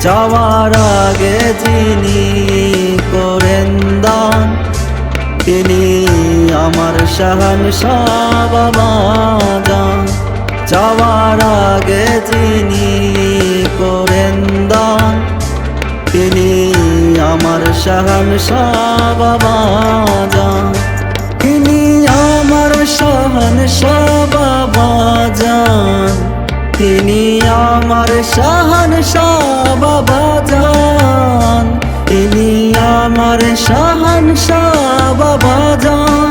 যাওয়ার আগে যিনি করেন দান, তিনি আমার শাহান বাবা যান যাওয়ার আগে যিনি করেন দান, তিনি আমার শাহান বাবা যান তিনি আমার শাহান বাবা যান তিনি আমার সাহান শাহান বাবা যান তিনি আমার শাহান শাহ বাবা যান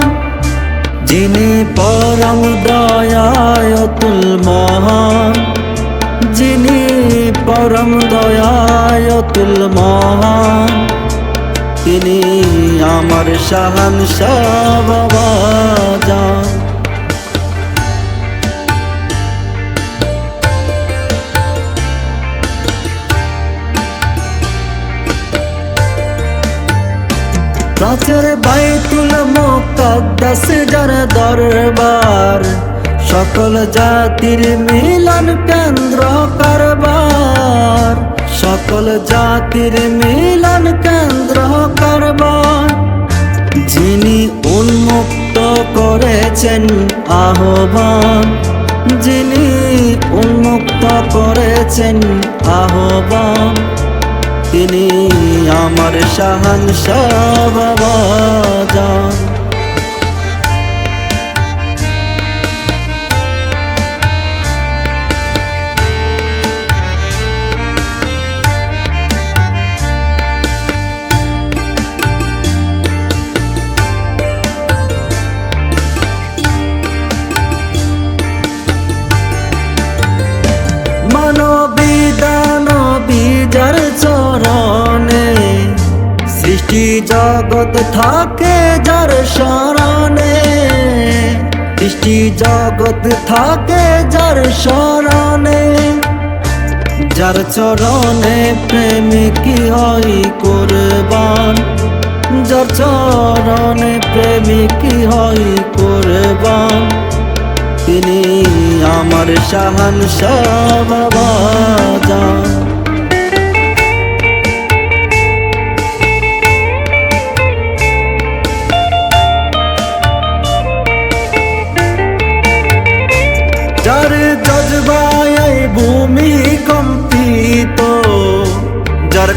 যিনি পরম দয়ায়তুল মহান, যিনি পরম দয়ায়তুল মহান, তিনি আমার শাহান বাবা প্রাচের বাইতুল মুকদ্দাস যার দরবার। সকল জাতির মিলন কেন্দ্র কারবার। সকল জাতির মিলন কেন্দ্র কারবার। যিনি উন্মুক্ত করেছেন আহ্বান। যিনি উন্মুক্ত করেছেন আহ্বান। তিনি আমার শাহান বাবা থাকে যার শরণে সৃষ্টি জগৎ থাকে যার শরণে যার চরণে প্রেমিকি হয় কোরবান? যার চরণে প্রেমিকি হয় কোরবান? তিনি আমার শাহান বাবা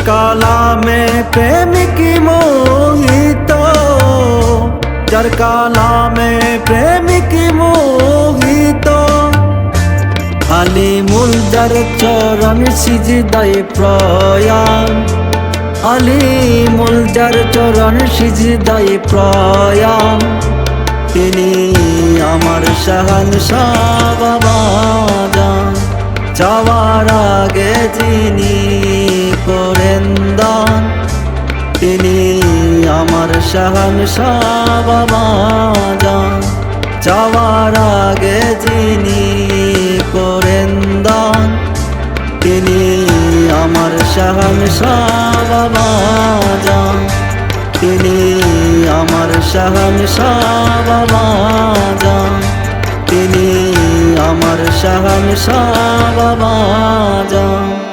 কালামে প্রেমিক মোহিত। যার কালামে প্রেমিক মোহিত। আলিমুল যার চরণ সিজদায় প্রয়াণ। আলিমুল যার চরণ সিজদায় প্রয়াণ। তিনি আমার শাহান বাবা যান যাওয়ার আগে যিনি শাহান বাবা যান যাওয়ার আগে যিনি করেন দান, তিনি আমার শাহান বাবা যান তিনি আমার শাহান বাবা যান তিনি আমার শাহান বাবা যান